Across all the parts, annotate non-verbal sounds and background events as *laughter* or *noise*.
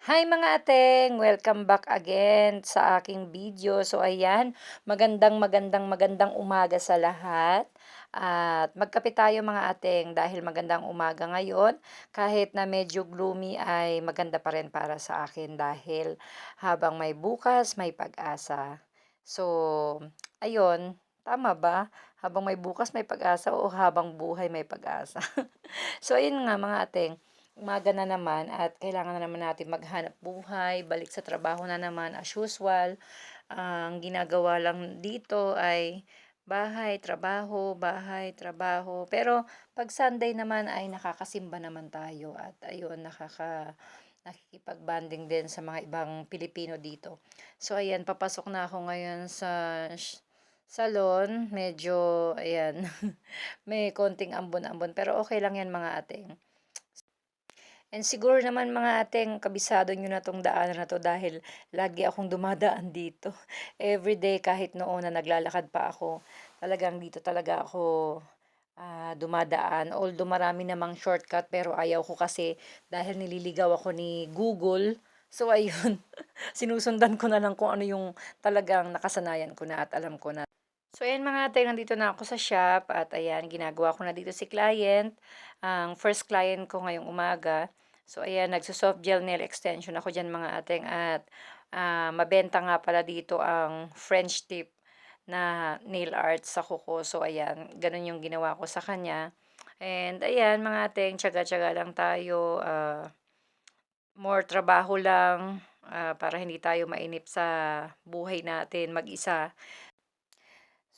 Hi mga ateng! Welcome back again sa aking video. So ayan, magandang magandang magandang umaga sa lahat. At magkape tayo mga ateng dahil magandang umaga ngayon. Kahit na medyo gloomy ay maganda pa rin para sa akin dahil habang may bukas, may pag-asa. So, ayun, tama ba? Habang may bukas, may pag-asa o habang buhay, may pag-asa? *laughs* So ayun nga mga ateng, umaga na naman at kailangan na naman natin maghanap buhay, balik sa trabaho na naman as usual. Ang ginagawa lang dito ay bahay, trabaho, bahay, trabaho. Pero pag Sunday naman ay nakakasimba naman tayo at ayun, nakaka nakikipag-bonding din sa mga ibang Pilipino dito. So ayan, papasok na ako ngayon sa salon. Medyo, ayan, *laughs* may konting ambon-ambon. Pero okay lang yan mga ateng. And siguro naman mga ateng, kabisado nyo na tong daanan na to dahil lagi akong dumadaan dito. *laughs* Everyday kahit noon na naglalakad pa ako, talagang dito talaga ako ah, dumadaan. Although marami namang shortcut pero ayaw ko kasi dahil nililigaw ako ni Google. So *laughs* ayun, sinusundan ko na lang kung ano yung talagang nakasanayan ko na at alam ko na. So ayan mga ate, nandito na ako sa shop at ayan, ginagawa ko na dito si client. Ang first client ko ngayong umaga. So ayan, nagso-soft gel nail extension ako dyan mga ateng at ah, mabenta nga pala dito ang French tip na nail art sa kuko. So ayan, ganun yung ginawa ko sa kanya. And ayan mga ateng, tsaga-tsaga lang tayo. ah, more trabaho lang ah, para hindi tayo mainip sa buhay natin mag-isa.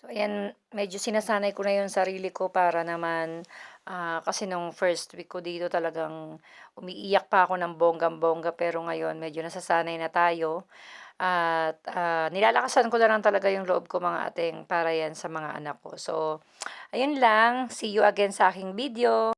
So ayan, medyo sinasanay ko na yung sarili ko para naman, ah, kasi nung first week ko dito talagang umiiyak pa ako ng bonggang-bongga pero ngayon medyo nasasanay na tayo. At ah, nilalakasan ko na lang talaga yung loob ko mga ateng para yan sa mga anak ko. So, ayun lang. See you again sa aking video.